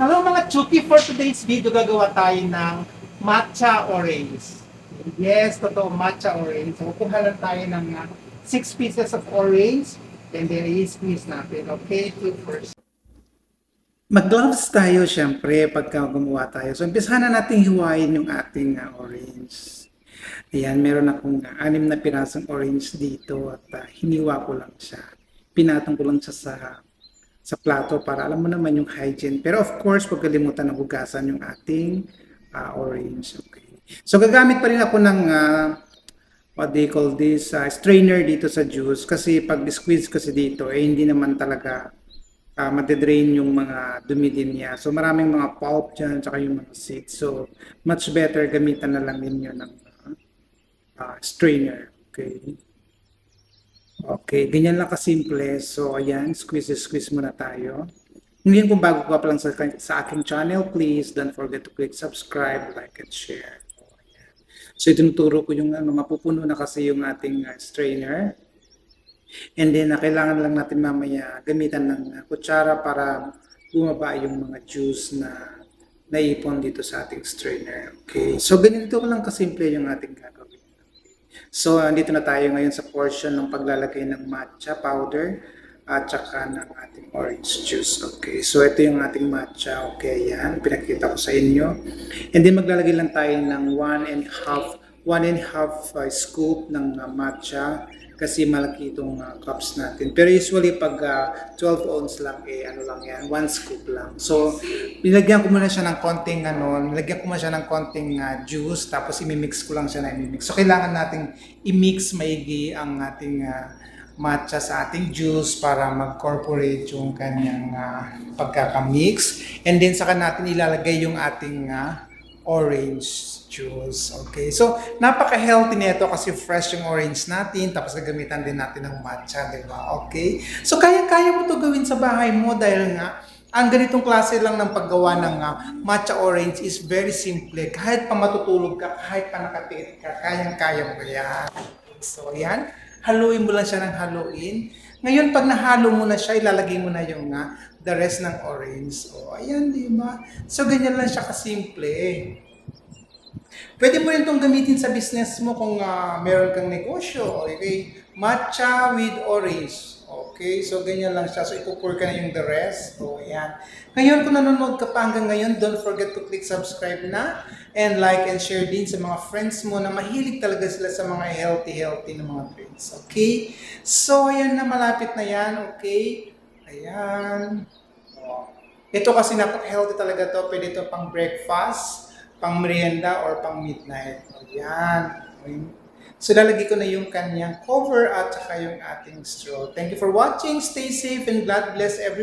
Hello mga Chuki, for today's video gagawa tayo ng matcha orange. Yes, totoo, matcha orange. So, kukuha lang tayo ng 6 pieces of orange and then i-squeeze natin. Okay, two first. Mag-gloves tayo syempre pagka gumawa tayo. So, umpisahan na natin hiwain yung ating uh, orange. Ayan, meron akong uh, anim na pirasong orange dito at uh, hiniwa ko lang siya. Pinatong ko lang siya sa sa plato para alam mo naman yung hygiene. Pero of course, huwag kalimutan na hugasan yung ating uh, orange. Okay. So gagamit pa rin ako ng uh, what they call this uh, strainer dito sa juice kasi pag squeeze kasi dito eh hindi naman talaga uh, madedrain yung mga dumi din niya. So maraming mga pulp dyan tsaka yung mga seeds. So much better gamitan na lang ninyo ng uh, strainer. Okay. Okay, ganyan lang kasimple. So, ayan, squeeze, squeeze muna tayo. Ngayon kung bago ka pa lang sa, sa aking channel, please don't forget to click subscribe, like, and share. So, itinuturo ko yung ano, mapupuno na kasi yung ating uh, strainer. And then, uh, kailangan lang natin mamaya gamitan ng uh, kutsara para bumaba yung mga juice na naipon dito sa ating strainer. Okay, so ganito lang kasimple yung ating gagawin. So, andito na tayo ngayon sa portion ng paglalagay ng matcha powder at saka ng ating orange juice. Okay, so ito yung ating matcha. Okay, yan. Pinakita ko sa inyo. And then maglalagay lang tayo ng one and half, one and half uh, scoop ng uh, matcha kasi malaki itong uh, cups natin. Pero usually pag uh, 12 ounce lang, eh ano lang yan, one scoop lang. So, nilagyan ko muna siya ng konting ano, nilagyan ko muna siya ng konting uh, juice, tapos imimix ko lang siya na imimix. So, kailangan nating i-mix maigi ang ating uh, matcha sa ating juice para mag-corporate yung kanyang uh, pagkakamix. And then, saka natin ilalagay yung ating uh, orange juice. Okay. So, napaka-healthy nito kasi fresh yung orange natin tapos gagamitan din natin ng matcha, di ba? Okay. So, kaya-kaya mo to gawin sa bahay mo dahil nga ang ganitong klase lang ng paggawa ng uh, matcha orange is very simple. Kahit pa matutulog ka, kahit pa nakatiit ka, kayang-kaya mo yan. So, yan. Haluin mo lang siya ng haluin. Ngayon, pag nahalo mo na siya, ilalagay mo na yung uh, the rest ng orange. O, ayan, di ba? So, ganyan lang siya kasimple. Pwede mo rin itong gamitin sa business mo kung uh, meron kang negosyo. Okay? Matcha with orange. Okay? So, ganyan lang siya. So, ipupour ka na yung the rest. So, ayan. Ngayon, kung nanonood ka pa hanggang ngayon, don't forget to click subscribe na and like and share din sa mga friends mo na mahilig talaga sila sa mga healthy-healthy na mga drinks. Okay? So, ayan na. Malapit na yan. Okay? Ayan. Ito kasi napaka-healthy talaga to. Pwede ito pang breakfast pang merienda or pang midnight. Ayan. So, lalagay ko na yung kanyang cover at saka yung ating straw. Thank you for watching. Stay safe and God bless everyone.